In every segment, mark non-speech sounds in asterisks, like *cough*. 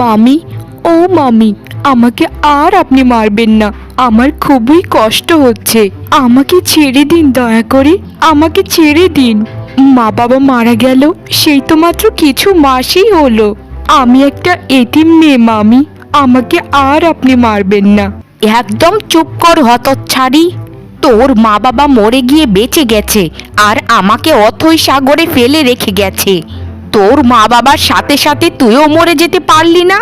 মামি, ও মামি, আমাকে আর আপনি মারবেন না। আমার খুবই কষ্ট হচ্ছে। আমাকে ছেড়ে দিন, দয়া করে। আমাকে ছেড়ে দিন। মা বাবা মারা গেল, সেই তো মাত্র কিছু মাসই হলো। আমি একটা এতিম মেয়ে, মামি। আমাকে আর আপনি মারবেন না। একদম চুপ কর, হতচ্ছাড়ি। তোর মা বাবা মরে গিয়ে বেঁচে গেছে, আর আমাকে অথই সাগরে ফেলে রেখে গেছে। তোর মা বাবার সাথে সাথে তুইও মরে যেতে পারলি না?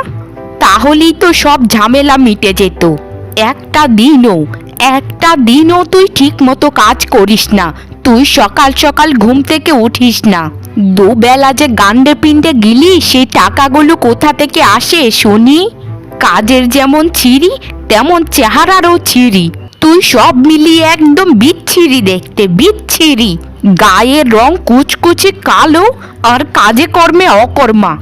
তাহলেই তো সব ঝামেলা মিটে যেত। একটা দিনও একটা দিনও তুই ঠিক মতো কাজ করিস না। তুই সকাল সকাল ঘুম থেকে উঠিস না। দুবেলা যে গান্ডে পিণ্ডে গিলি সেই টাকাগুলো কোথা থেকে আসে শুনি? কাজের যেমন ছিরি তেমন চেহারারও ছিরি তুই সব মিলিয়ে একদম বিচ্ছিরি দেখতে, বিচ্ছিরি। গায়ের রং কুচকুচে কালো আর কাজে কর্মে অকর্মা।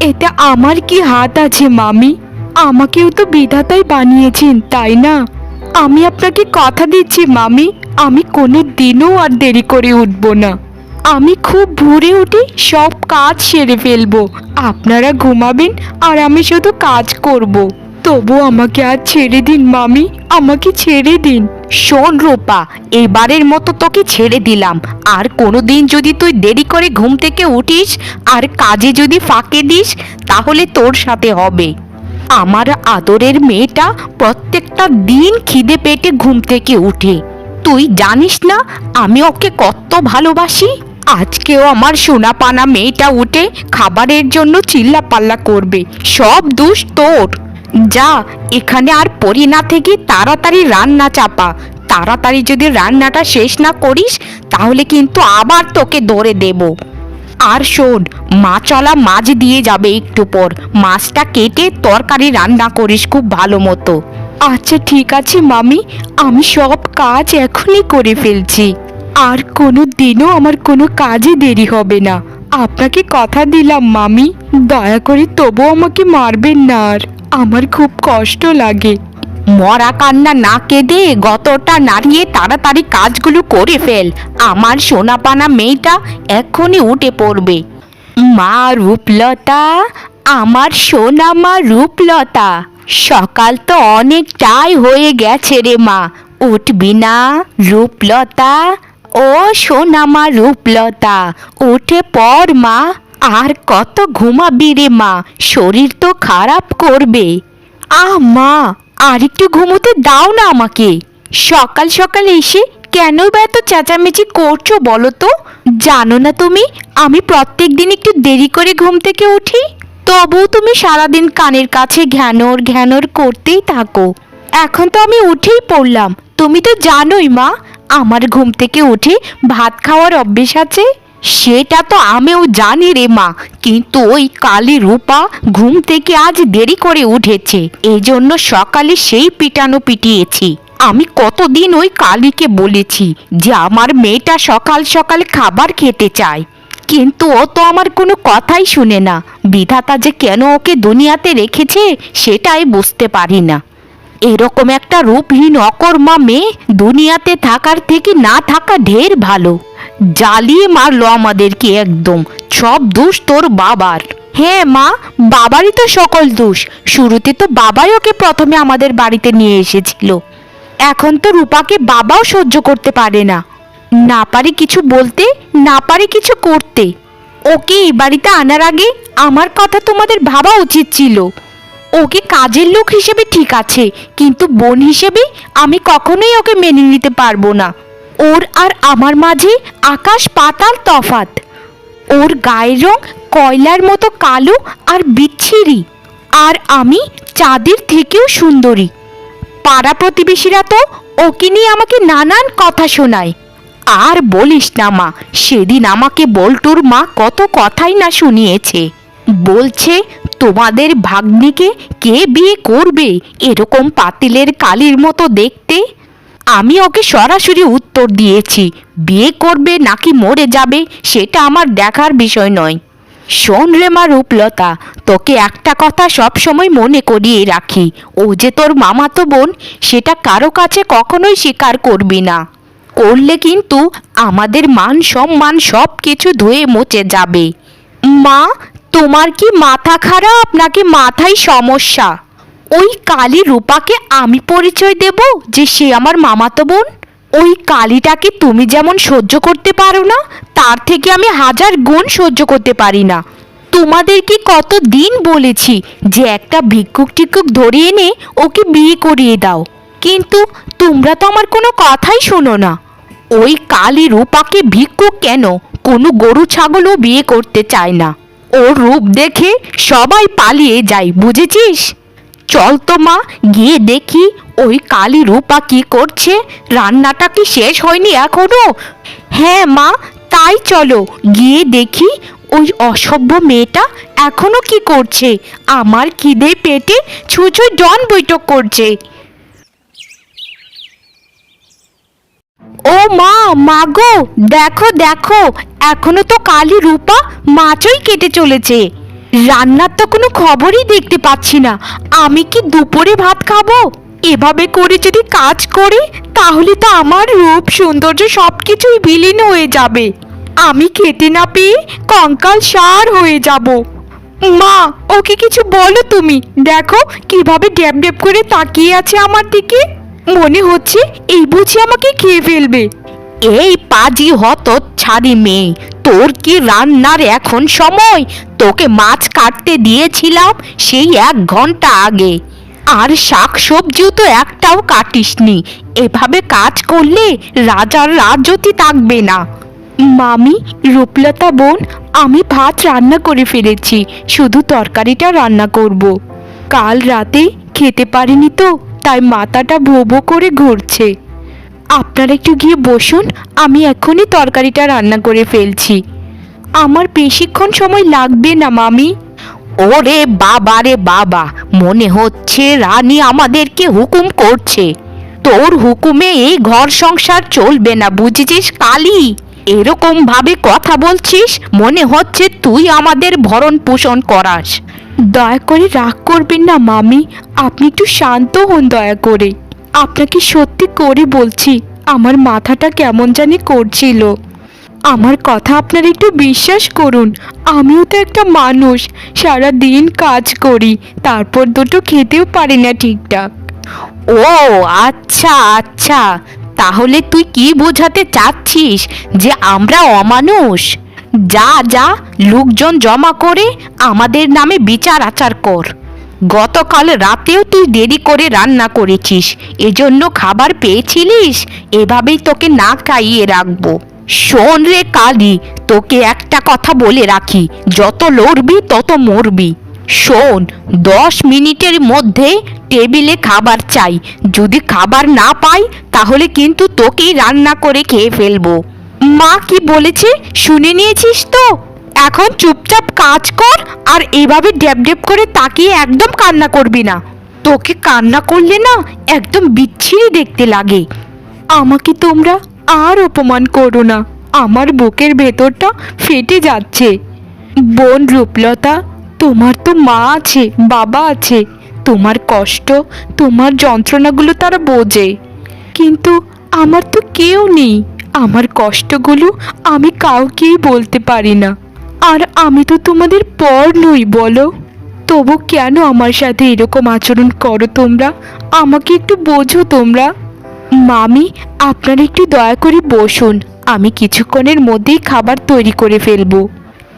এটা আমার কি হাত আছে, মামি? আমাকেও তো বিধাতাই বানিয়েছেন, তাই না? আমি আপনাকে কথা দিচ্ছি, মামি। আমি কোনো দিনও আর দেরি করে উঠব না। আমি খুব ভোরে উঠে সব কাজ সেরে ফেলব। আপনারা ঘুমাবেন আর আমি শুধু কাজ করব। তবু আমাকে আর ছেড়ে দিন, মামি। আমাকে ছেড়ে দিন। শোন রূপা, এবারের মতো তোকে ছেড়ে দিলাম। আর কোনো দিন যদি তুই দেরি করে ঘুম থেকে উঠিস, আর কাজে যদি ফাঁকে দিস, তাহলে তোর সাথে হবে। আমার আদরের মেয়েটা প্রত্যেকটা দিন খিদে পেটে ঘুম থেকে উঠে। তুই জানিস না, আমি ওকে কত ভালোবাসি? আজকেও আমার সোনাপানা মেয়েটা উঠে খাবারের জন্য চিল্লা পাল্লা করবে। সব দোষ তোর। যা, এখানে আর পড়ি না থেকে তাড়াতাড়ি রান্না চাপা। তাড়াতাড়ি যদি রান্নাটা শেষ না করিস, তাহলে কিন্তু আবার তোকে ধরে দেব। আর শোন মাছওয়ালা মাছ দিয়ে যাবে একটু পর। মাছটা কেটে তরকারি রান্না করিস খুব ভালো মতো। আচ্ছা ঠিক আছে মামি, আমি সব কাজ এখনই করে ফেলছি। আর কোনো দিনও আমার কোনো কাজে দেরি হবে না। আপনাকে কথা দিলাম মামি, দয়া করে তবু আমাকে মারবেন না আর। আমার খুব কষ্ট লাগে। মরা কান্না না কেঁদে গতটা নাড়িয়ে তাড়াতাড়ি কাজগুলো করে ফেল। আমার সোনাপানা মেয়েটা এক্ষুনি উঠে পড়বে। মা রূপলতা, আমার সোনা মা রূপলতা, সকাল তো অনেকটাই হয়ে গেছে রে মা। উঠবি না রূপলতা, ও সোনা মা রূপলতা, উঠে পর মা। আর কত ঘুমাবি রে মা? শরীর তো খারাপ করবে। আহ মা আর একটু ঘুমোতে দাও না আমাকে। সকাল সকাল এসে কেন বা এত চেঁচামেচি করছ বলো তো? জানো না তুমি, আমি প্রত্যেক দিন একটু দেরি করে ঘুম থেকে উঠি? তবুও তুমি সারাদিন কানের কাছে ঘ্যানোর ঘ্যানোর করতেই থাকো। এখন তো আমি উঠেই পড়লাম। তুমি তো জানোই মা, আমার ঘুম থেকে উঠে ভাত খাওয়ার অভ্যেস আছে? সেটা তো আমিও জানি রে মা, কিন্তু ওই কালী রূপা ঘুম থেকে আজ দেরি করে উঠেছে এই জন্য সকালে সেই পিটানো পিটিয়েছি। আমি কতদিন ওই কালীকে বলেছি যে আমার মেয়েটা সকাল সকাল খাবার খেতে চায়, কিন্তু ও তো আমার কোনো কথাই শুনে না, বিধাতা যে কেন ওকে দুনিয়াতে রেখেছে সেটাই বুঝতে পারি না। এরকম একটা রূপহীন অকর্মা মেয়ে দুনিয়াতে থাকার থেকে না থাকা ঢের ভালো। জ্বালিয়ে মারলো আমাদেরকে একদম, সব দোষ তোর বাবার। হ্যাঁ মা, বাবারই তো সকল দোষ। শুরুতে তো বাবাই ওকে প্রথমে আমাদের বাড়িতে নিয়ে এসেছিল। এখন তো রূপাকে বাবাও সহ্য করতে পারে না। না পারে কিছু বলতে, না পারে কিছু করতে। ওকে এই বাড়িতে আনার আগে আমার কথা তোমাদের ভাবা উচিত ছিল। ওকে কাজের লোক হিসেবে ঠিক আছে, কিন্তু বোন হিসেবে আমি কখনোই ওকে মেনে নিতে পারব না। ওর আর আমার মাঝে আকাশ পাতাল তফাত ওর গায়ের রং কয়লার মতো কালো আর বিচ্ছিরি। আর আমি চাঁদের থেকেও সুন্দরী। পাড়া প্রতিবেশীরা তো ওকে নিয়ে আমাকে নানান কথা শোনায়। আর বলিস না মা, সেদিন আমাকে বল্টুর মা কত কথাই না শুনিয়েছে। বলছে তোমাদের ভাগ্নিকে কে বিয়ে করবে? এরকম পাতিলের কালির মতো দেখতে? আমি ওকে সরাসরি উত্তর দিয়েছি, বিয়ে করবে নাকি মরে যাবে সেটা আমার দেখার বিষয় নয়। শোন রে মা রূপলতা, তোকে একটা কথা সব সময় মনে করিয়ে রাখি, ও যে তোর মামাতো বোন, সেটা কারও কাছে কখনোই স্বীকার করবি না। করলে কিন্তু আমাদের মান সম্মান সব কিছু ধুয়ে মুছে যাবে। মা তোমার কি মাথা খারাপ নাকি মাথায় সমস্যা? ওই কালী রূপাকে আমি পরিচয় দেব যে সে আমার মামাতো বোন? ওই কালীটাকে তুমি যেমন সহ্য করতে পারো না, তার থেকে আমি হাজার গুণ সহ্য করতে পারি না। তোমাদের কি কত দিন বলেছি যে একটা ভিক্ষুক টিক্ষুক ধরে এনে ওকে বিয়ে করিয়ে দাও? কিন্তু তোমরা তো আমার কোনো কথাই শোনো না। ওই কালী রূপাকে ভিক্ষুক কেন? কোনো গরু, ছাগলও বিয়ে করতে চায় না। ওর রূপ দেখে সবাই পালিয়ে যায়, বুঝেছিস? চল তো মা, গিয়ে দেখি ওই কালী রূপা কি করছে। রান্নাটা কি শেষ হয়নি এখনও? হ্যাঁ মা, তাই চলো, গিয়ে দেখি ওই অসভ্য মেয়েটা এখনও কি করছে। আমার খিদে পেটে ছুঁচো ডন বৈঠক করছে। ও মা মাগো দেখো দেখো, এখনও তো কালী রূপা মাছই কেটে চলেছে। রান্নার তো কোনো খবরই দেখতে পাচ্ছি না। আমি কি দুপুরে ভাত খাব? এভাবে করে যদি কাজ করি, তাহলে তো আমার রূপ, সৌন্দর্য সব কিছুই বিলীন হয়ে যাবে। আমি খেতে না পেয়ে কঙ্কাল সার হয়ে যাব। মা, ওকে কিছু বলো তুমি। দেখো, কীভাবে ড্যাব ড্যাব করে তাকিয়ে আছে আমার দিকে। মনে হচ্ছে এই বুঝি আমাকে খেয়ে ফেলবে। এই পাজি হত ছাড়ি মেয়ে, তোর কি রান্নার এখন সময়? তোকে মাছ কাটতে দিয়েছিলাম সেই এক ঘণ্টা আগে। আর শাক সবজিও তো একটাও কাটিসনি, এভাবে কাজ করলে রাজার রাজতি থাকবে না। মামি, রূপলতা বোন, আমি ভাত রান্না করে ফেলেছি, শুধু তরকারিটা রান্না করব। কাল রাতে খেতে পারিনি তো? তাই মাথাটা ভোবো করে ঘুরছে। আপনারা একটু গিয়ে বসুন, আমি এখনই তরকারিটা রান্না করে ফেলছি। আমার বেশিক্ষণ সময় লাগবে না, মামি। ওরে বাবা রে বাবা, মনে হচ্ছে রানী আমাদেরকে হুকুম করছে। তোর হুকুমে এই ঘর সংসার চলবে না, বুঝেছিস কালি? এরকম ভাবে কথা বলছিস মনে হচ্ছে তুই আমাদের ভরণ পোষণ করাস। দয়া করে রাগ করবেন না মামি। আপনি একটু শান্ত হন দয়া করে। আপনাকে সত্যি করে বলছি আমার মাথাটা কেমন জানি করছিল। আমার কথা আপনারা একটু বিশ্বাস করুন আমিও তো একটা মানুষ সারা দিন কাজ করি তারপর দুটো খেতেও পারি না ঠিকঠাক। ও আচ্ছা আচ্ছা। তাহলে তুই কি বোঝাতে চাচ্ছিস যে আমরা অমানুষ? যা যা, লোকজন জমা করে আমাদের নামে বিচার আচার কর। গতকাল রাতেও তুই দেরি করে রান্না করেছিস। এজন্য খাবার পেয়েছিলিস? এভাবেই তোকে না খাইয়ে রাখব। শোন রে কালি, তোকে একটা কথা বলে রাখি। যত লড়বি, তত মরবি। শোন, দশ মিনিটের মধ্যে টেবিলে খাবার চাই। যদি খাবার না পাই, তাহলে কিন্তু তোকেই রান্না করে খেয়ে ফেলব। মা কি বলেছে? শুনে নিয়েছিস তো? এখন চুপচাপ কাজ কর আর এভাবে ড্যাব ড্যাব করে তাকিয়ে একদম কান্না করবি না। তোকে কান্না করলে না একদম বিচ্ছিরি দেখতে লাগে। আমাকে তোমরা আর অপমান করো না। আমার বুকের ভেতরটা ফেটে যাচ্ছে। বোন রূপলতা, তোমার তো মা আছে, বাবা আছে। তোমার কষ্ট, তোমার যন্ত্রণাগুলো তারা বোঝে। কিন্তু আমার তো কেউ নেই। আমার কষ্টগুলো আমি কাউকেই বলতে পারি না। আর আমি তো তোমাদের পর নই, বলো। তবু কেন আমার সাথে এরকম আচরণ করো তোমরা? আমাকে একটু বোঝো তোমরা। মামি, আপনারা একটু দয়া করে বসুন। আমি কিছুক্ষণের মধ্যেই খাবার তৈরি করে ফেলব।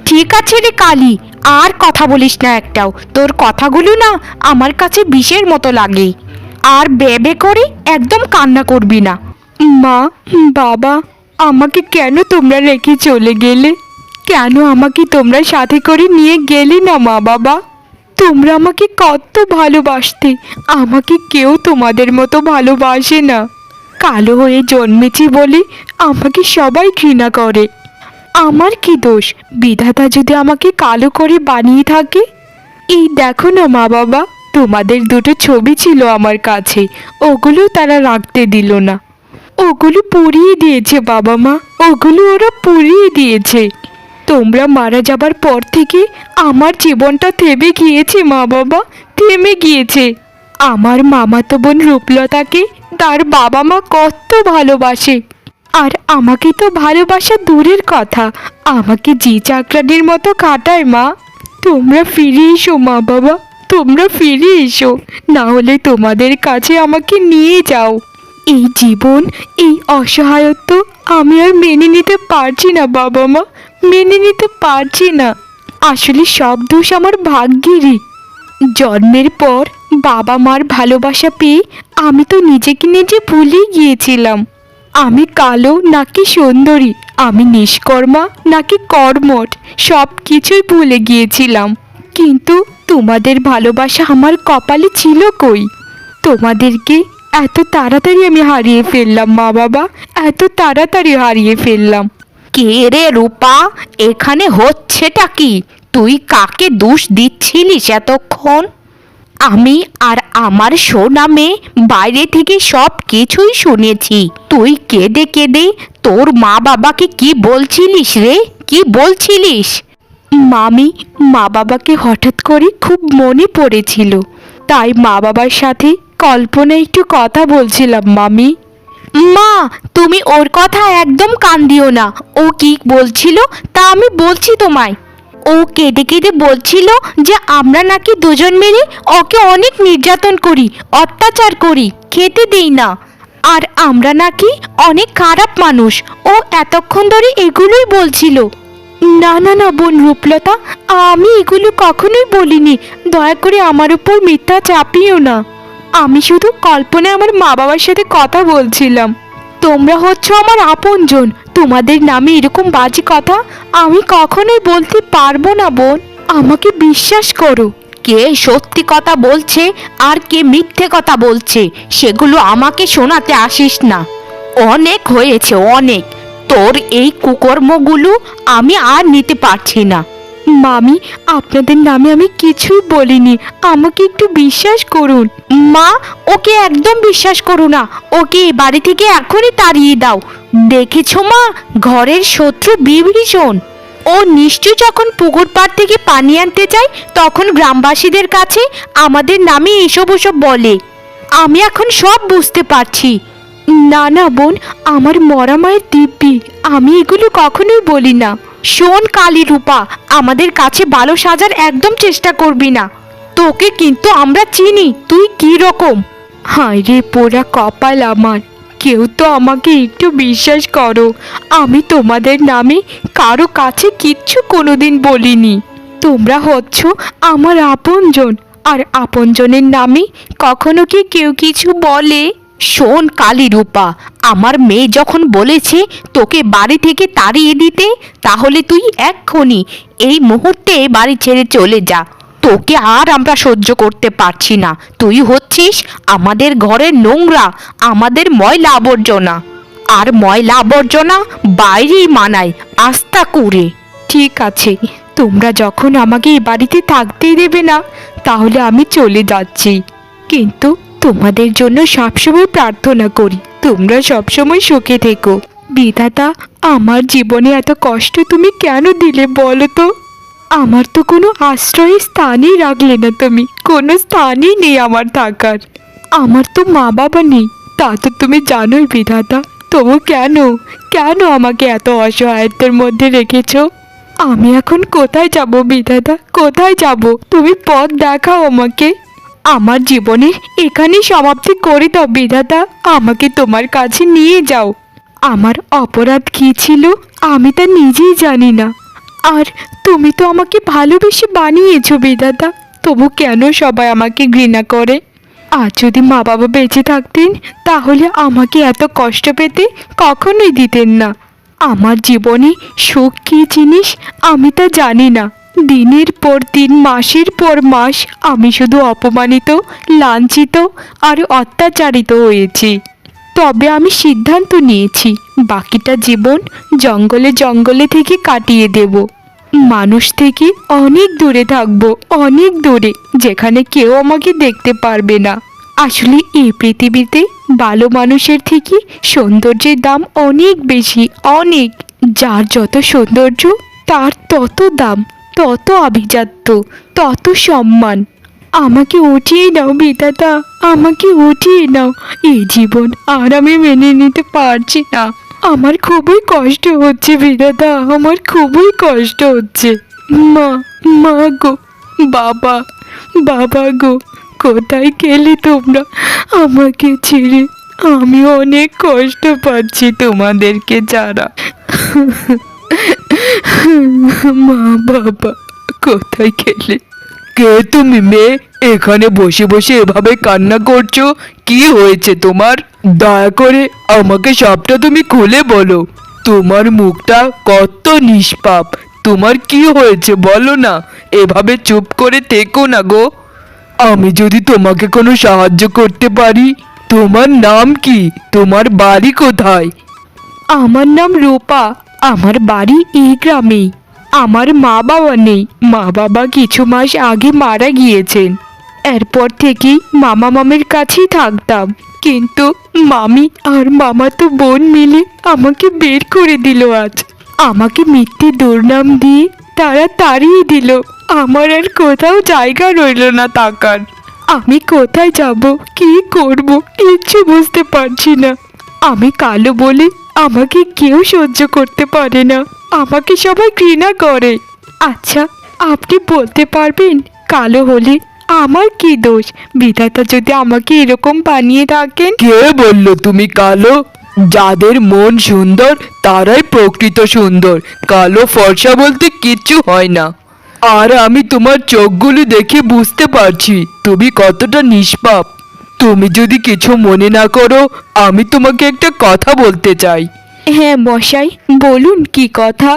ঠিক আছে রে কালি আর কথা বলিস না একটাও। তোর কথাগুলো না আমার কাছে বিষের মতো লাগে। আর বেবে করে একদম কান্না করবি না। মা, বাবা, আমাকে কেন তোমরা রেখে চলে গেলে? কেন আমাকে তোমরা সাথে করে নিয়ে গেলে না মা বাবা? তোমরা আমাকে কত ভালোবাসতে। আমাকে কেউ তোমাদের মতো ভালোবাসে না। কালো হয়ে জন্মেছি বলে আমাকে সবাই ঘৃণা করে। আমার কি দোষ? বিধাতা যদি আমাকে কালো করে বানিয়ে থাকে? এই দেখো না, মা বাবা, তোমাদের দুটো ছবি ছিল আমার কাছে। ওগুলো তারা রাখতে দিল না। ওগুলো পুড়িয়ে দিয়েছে, বাবা মা। ওগুলো ওরা পুড়িয়ে দিয়েছে। তোমরা মারা যাবার পর থেকে আমার জীবনটা থেমে গিয়েছে, মা বাবা, থেমে গিয়েছে। আমার মামাতো বোন রূপলতাকে তার বাবা মা কত ভালোবাসে। আর আমাকে তো ভালোবাসা দূরের কথা। আমাকে জি চাকরানির মতো কাটায় মা। তোমরা ফিরে এসো, মা বাবা। তোমরা ফিরে এসো। না হলে তোমাদের কাছে আমাকে নিয়ে যাও। এই জীবন, এই অসহায়ত্ব আমি আর মেনে নিতে পারছি না, বাবা মা। মেনে নিতে পারছি না। আসলে সব দোষ আমার ভাগ্যেরই। জন্মের পর বাবা মার ভালোবাসা পেয়ে আমি তো নিজেকে নিজে ভুলেই গিয়েছিলাম। আমি কালো নাকি সুন্দরী? আমি নিষ্কর্মা নাকি কর্মঠ? সব কিছুই ভুলে গিয়েছিলাম। কিন্তু তোমাদের ভালোবাসা আমার কপালে ছিল কই? তোমাদেরকে এত তাড়াতাড়ি আমি হারিয়ে ফেললাম, মা বাবা। এত তাড়াতাড়ি হারিয়ে ফেললাম। কে রে রূপা? এখানে হচ্ছেটা কি? তুই কাকে দোষ দিচ্ছিলিস এতক্ষণ? আমি আর আমার সোনা মেয়ে বাইরে থেকে সব কিছুই শুনেছি। তুই কেঁদে কেঁদে তোর মা বাবাকে কি বলছিলিস রে? কি বলছিলিস? মামি মা বাবাকে হঠাৎ করে খুব মনে পড়েছিল। তাই মা বাবার সাথে কল্পনা একটু কথা বলছিলাম, মামি। মা, তুমি ওর কথা একদম কান দিও না। ও কি বলছিল তা আমি বলছি তোমায়। ও কেঁদে কেঁদে বলছিল যে আমরা নাকি দুজন মিলে ওকে অনেক নির্যাতন করি, অত্যাচার করি, খেতে দেই না। আর আমরা নাকি অনেক খারাপ মানুষ, ও এতক্ষণ ধরে এগুলোই বলছিল। না না না, বোন রূপলতা, আমি এগুলো কখনোই বলিনি। দয়া করে আমার উপর মিথ্যা চাপিও না। আমি শুধু কল্পনায় আমার মা বাবার সাথে কথা বলছিলাম। তোমরা হচ্ছ আমার আপনজন তোমাদের নামে এরকম বাজে কথা আমি কখনোই বলতে পারব না, বোন। আমাকে বিশ্বাস করো, কে সত্যি কথা বলছে আর কে মিথ্যে কথা বলছে, সেগুলো আমাকে শোনাতে আসিস না। অনেক হয়েছে, অনেক। তোর এই কুকর্মগুলো আমি আর নিতে পারছি না। মামি, আপনাদের নামে আমি কিছুই বলিনি। আমাকে একটু বিশ্বাস করুন। মা, ওকে একদম বিশ্বাস করো না। ওকে বাড়ি থেকে এখনই তাড়িয়ে দাও। দেখেছ মা? ঘরের শত্রু বিভীষণ। ও নিশ্চয় যখন পুকুর পাড় থেকে পানি আনতে যায়, তখন গ্রামবাসীদের কাছে আমাদের নামে এসব ওসব বলে। আমি এখন সব বুঝতে পারছি। না না বোন, আমার মরা মায়ের দিব্যি। আমি এগুলো কখনোই বলি না। শোন কালী রূপা আমাদের কাছে ভালো সাজার একদম চেষ্টা করবি না। তোকে কিন্তু আমরা চিনি, তুই কি রকম? হায় রে পোড়া কপাল আমার, কেউ তো আমাকে একটু বিশ্বাস করো, আমি তোমাদের নামে কারও কাছে কিচ্ছু কোনোদিন বলিনি। তোমরা হচ্ছ আমার আপনজন, আর আপনজনের নামে কখনো কি কেউ কিছু বলে? শোন কালী রূপা, আমার মেয়ে যখন বলেছে তোকে বাড়ি থেকে তাড়িয়ে দিতে, তাহলে তুই এক্ষুনি এই মুহূর্তে বাড়ি ছেড়ে চলে যা। তোকে আর আমরা সহ্য করতে পারছি না। তুই হচ্ছিস আমাদের ঘরের নোংরা, আমাদের ময়লা আবর্জনা। আর ময়লা আবর্জনা বাইরেই মানায় আস্থা করে ঠিক আছে, তোমরা যখন আমাকে এই বাড়িতে থাকতেই দেবে না, তাহলে আমি চলে যাচ্ছি। কিন্তু তোমাদের জন্য সবসময় প্রার্থনা করি, তোমরা সবসময় সুখে থেকো। বিধাতা, আমার জীবনে এত কষ্ট তুমি কেন দিলে বলো তো? আমার তো কোনো আশ্রয় স্থানই রাখলে না তুমি, কোনো স্থানই নেই আমার থাকার। আমার তো মা বাবা নেই, তা তো তুমি জানোই বিধাতা, তবু কেন কেন আমাকে এত অসহায়ত্বের মধ্যে রেখেছ? আমি এখন কোথায় যাব বিধাতা? কোথায় যাব? তুমি পথ দেখাও আমাকে। আমার জীবনের এখানেই সমাপ্তি করে দাও, বিধাতা। আমাকে তোমার কাছে নিয়ে যাও। আমার অপরাধ কী ছিল আমি তা নিজেই জানি না। আর তুমি তো আমাকে ভালোবেসে বানিয়েছো, বিধাতা। তবু কেন সবাই আমাকে ঘৃণা করে? আর যদি মা বাবা বেঁচে থাকতেন, তাহলে আমাকে এত কষ্ট পেতে কখনোই দিতেন না। আমার জীবনে সুখ কী জিনিস আমি তা জানি না। দিনের পর দিন, মাসের পর মাস আমি শুধু অপমানিত, লাঞ্ছিত আর অত্যাচারিত হয়েছি। তবে আমি সিদ্ধান্ত নিয়েছি, বাকিটা জীবন জঙ্গলে জঙ্গলে থেকে কাটিয়ে দেব। মানুষ থেকে অনেক দূরে থাকব, অনেক দূরে, যেখানে কেউ আমাকে দেখতে পারবে না। আসলে এই পৃথিবীতে ভালো মানুষের থেকে সৌন্দর্যের দাম অনেক বেশি, অনেক। যার যত সৌন্দর্য, তার তত দাম। তত আভিজাত্য, তত সম্মান। আমাকে উঠিয়ে নাও বিধাতা আমাকে উঠিয়ে নাও। এই জীবন আর আমি মেনে নিতে পারছি না। আমার খুবই কষ্ট হচ্ছে বিধাতা আমার খুবই কষ্ট হচ্ছে। মা মা গো, বাবা বাবা গো, কোথায় গেলে তোমরা আমাকে ছেড়ে? আমি অনেক কষ্ট পাচ্ছি তোমাদেরকে যারা *laughs* মা বাবা, কোথায় গেলে? কে তুমি মেয়ে? এখানে বসে বসে এভাবে কান্না করছ? কি হয়েছে তোমার? দয়া করে আমাকে সবটা তুমি খুলে বলো। তোমার মুখটা কত নিষ্পাপ। তোমার কি হয়েছে বলো না? এভাবে চুপ করে থেকো না গো। আমি যদি তোমাকে কোনো সাহায্য করতে পারি, তোমার নাম কি? তোমার বাড়ি কোথায়? আমার নাম রূপা। আমার বাড়ি এই গ্রামেই। আমার মা বাবা নেই। মা বাবা কিছু মাস আগে মারা গিয়েছেন। এরপর থেকেই মামা মামের কাছেই থাকতাম। কিন্তু মামি আর মামা তো বোন মিলে আমাকে বের করে দিল আজ। আমাকে মিথ্যে দুর্নাম দিয়ে তারা তাড়িয়ে দিল। আমার আর কোথাও জায়গা রইল না তাকার। আমি কোথায় যাব, কি করব, কিচ্ছু বুঝতে পারছি না। আমি কালো বলে আমাকে কেউ সহ্য করতে পারে না। আমাকে সবাই ঘৃণা করে। আচ্ছা আপনি বলতে পারবেন, কালো হলে আমার কি দোষ? বিধাতা যদি আমাকে এরকম বানিয়ে থাকেন কে বলল তুমি কালো? যাদের মন সুন্দর, তারাই প্রকৃত সুন্দর। কালো ফর্সা বলতে কিচ্ছু হয় না। আর আমি তোমার চোখগুলো দেখে বুঝতে পারছি, তুমি কতটা নিষ্পাপ। তুমি যদি কিছু মনে না করো আমি তোমাকে একটা কথা বলতে চাই। হ্যাঁ মশাই বলুন কি কথা?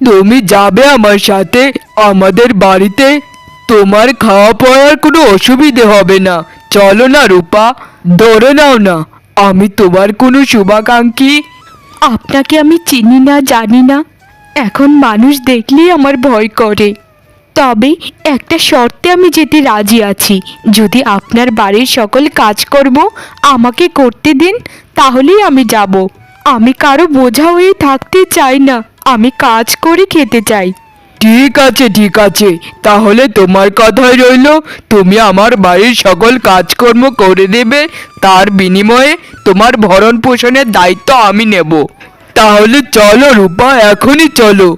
তুমি যাবে আমার সাথে আমাদের বাড়িতে? তোমার খাওয়া পড়ার কোনো অসুবিধে হবে না। চলো না রূপা ধরে নাও না আমি তোমার কোনো শুভাকাঙ্ক্ষী। আপনাকে আমি চিনি না জানি না। এখন মানুষ দেখলেই আমার ভয় করে। তবে একটা শর্তে আমি যেতে রাজি আছি। যদি আপনার বাড়ির সকল কাজকর্ম আমাকে করতে দিন, তাহলেই আমি যাব। আমি কারও বোঝা হয়ে থাকতে চাই না। আমি কাজ করে খেতে চাই। ঠিক আছে ঠিক আছে। তাহলে তোমার কথাই রইল, তুমি আমার বাড়ির সকল কাজকর্ম করে দেবে, তার বিনিময়ে তোমার ভরণ পোষণের দায়িত্ব আমি নেব। তাহলে চলো রূপা, এখনই চলো।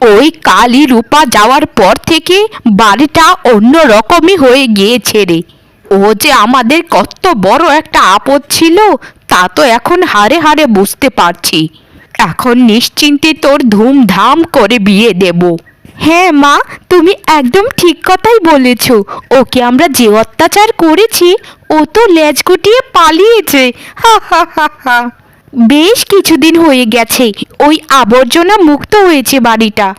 ওই কালী রূপা যাওয়ার পর থেকে বাড়িটা অন্য রকমই হয়ে গিয়েছে রে। ও যে আমাদের কত বড় একটা আপদ ছিল, তা তো এখন হারে হারে বুঝতে পারছি। এখন নিশ্চিন্তে তোর ধুমধাম করে বিয়ে দেব। হ্যাঁ মা, তুমি একদম ঠিক কথাই বলেছ। ওকে আমরা যে অত্যাচার করেছি, ও তো লেজ গুটিয়ে পালিয়েছে। হা হা হা হা। বেশ কিছুদিন হয়ে গেছে, ওই আবর্জনা মুক্ত হয়েছে বাড়িটা।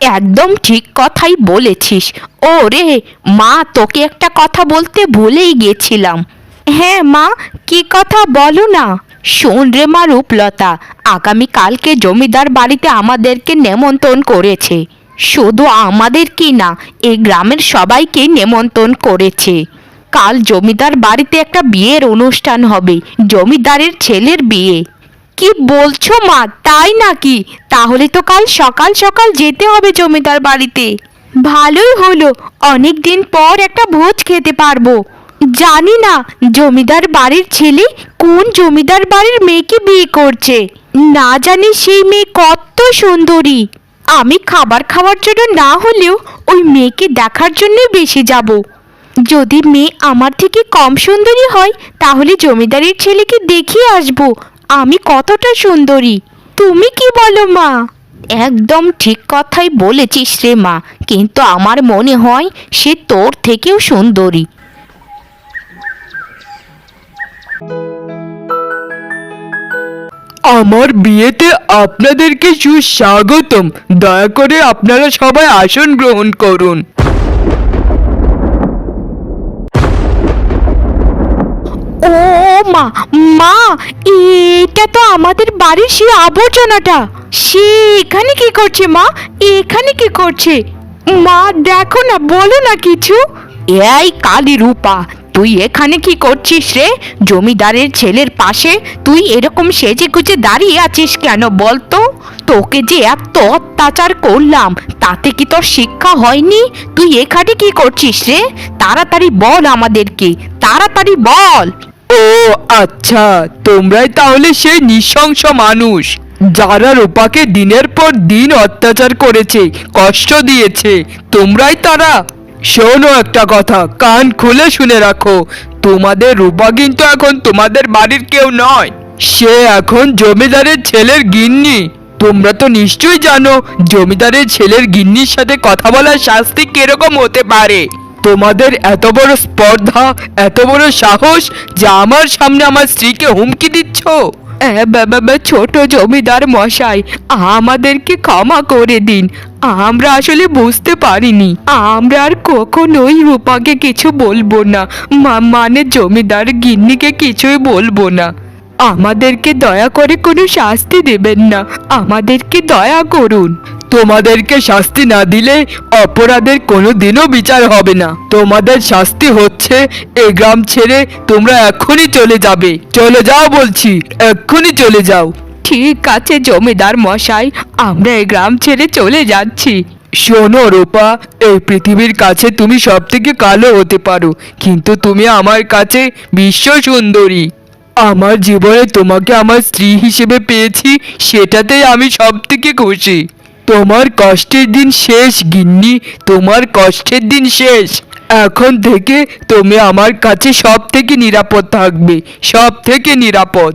একদম ঠিক কথাই বলেছিস। ও রে মা, তোকে একটা কথা বলতে ভুলেই গেছিলাম। হ্যাঁ মা, কি কথা বলো না। শোন রে মা রূপলতা, আগামী কালকে জমিদার বাড়িতে আমাদেরকে নেমন্তন্ন করেছে। শুধু আমাদের কি না, এই গ্রামের সবাইকে নেমন্তন্ন করেছে। কাল জমিদার বাড়িতে একটা বিয়ের অনুষ্ঠান হবে, জমিদারের ছেলের বিয়ে। কি বলছো মা? তাই নাকি? তাহলে তো কাল সকাল সকাল যেতে হবে জমিদার বাড়িতে। ভালোই হলো অনেক দিন পর একটা ভোজ খেতে পারব। জানি না, জমিদার বাড়ির ছেলে কোন জমিদার বাড়ির মেয়েকে বিয়ে করছে? না জানি সেই মেয়ে কত সুন্দরী। আমি খাবার খাওয়ার জন্য না হলেও ওই মেয়েকে দেখার জন্যই বেশি যাব। যদি মেয়ে আমার থেকে কম সুন্দরী হয়, তাহলে জমিদারের ছেলেকে দেখিয়ে আসব। আমি কতটা সুন্দরী। তুমি কি বলো মা? একদম ঠিক কথাই বলেছিস রে মা, কিন্তু আমার মনে হয় সে তোর থেকেও সুন্দরী। আমার বিয়েতে আপনাদেরকে সুস্বাগতম। দয়া করে আপনারা সবাই আসন গ্রহণ করুন। ও মা মা এটা তো আমাদের বাড়ির সেই আবর্জনাটা। সে এখানে কি করছে মা? এখানে কি করছে? মা, দেখো না, বলো না কিছু। এই কালী রূপা, তুই এখানে কি করছিস রে? জমিদারের ছেলের পাশে তুই এরকম সেজে গুজে দাঁড়িয়ে আছিস কেন বলতো? তোকে যে এত অত্যাচার করলাম, তাতে কি তোর শিক্ষা হয়নি? তুই এখানে কি করছিস রে? তাড়াতাড়ি বল আমাদেরকে, তাড়াতাড়ি বল। ও আচ্ছা তোমরাই তাহলে সেই নৃশংস মানুষ যারা রূপাকে দিনের পর দিন অত্যাচার করেছে, কষ্ট দিয়েছে। তোমরাই তারা। শোনো একটা কথা, কান খুলে শুনে রাখো, তোমাদের রূপা কিন্তু এখন তোমাদের বাড়ির কেউ নয়। সে এখন জমিদারের ছেলের গিন্নি। তোমরা তো নিশ্চয়ই জানো, জমিদারের ছেলের গিন্নির সাথে কথা বলার শাস্তি কীরকম হতে পারে। তোমাদের এত বড় স্পর্ধা, এত বড় সাহস যে আমার সামনে আমার স্ত্রীকে হুমকি দিচ্ছ? ছোট জমিদার মশাই, আমাদেরকে ক্ষমা করে দিন। আমরা আসলে বুঝতে পারিনি। আমরা আর কখনোই রূপাকে কিছু বলব না মানে জমিদার গিন্নিকে কিছুই বলব না। আমাদেরকে দয়া করে কোনো শাস্তি দেবেন না। আমাদেরকে দয়া করুন। তোমাদেরকে শাস্তি না দিলে অপরাধের কোনো দিনও বিচার হবে না। তোমাদের শাস্তি হচ্ছে এই গ্রাম ছেড়ে তোমরা এক্ষুনি চলে যাবে। চলে যাও বলছি এক্ষুনি চলে যাও। ঠিক আছে জমিদার মশাই আমরা এই গ্রাম ছেড়ে চলে যাচ্ছি। শোনো রূপা এই পৃথিবীর কাছে তুমি সব থেকে কালো হতে পারো কিন্তু তুমি আমার কাছে বিশ্ব সুন্দরী। আমার জীবনে তোমাকে আমার স্ত্রী হিসেবে পেয়েছি সেটাতেই আমি সব থেকে খুশি। তোমার কষ্টের দিন শেষ, গিন্নি। তোমার কষ্টের দিন শেষ। এখন থেকে তুমি আমার কাছে সব থেকে নিরাপদ থাকবে সব থেকে নিরাপদ।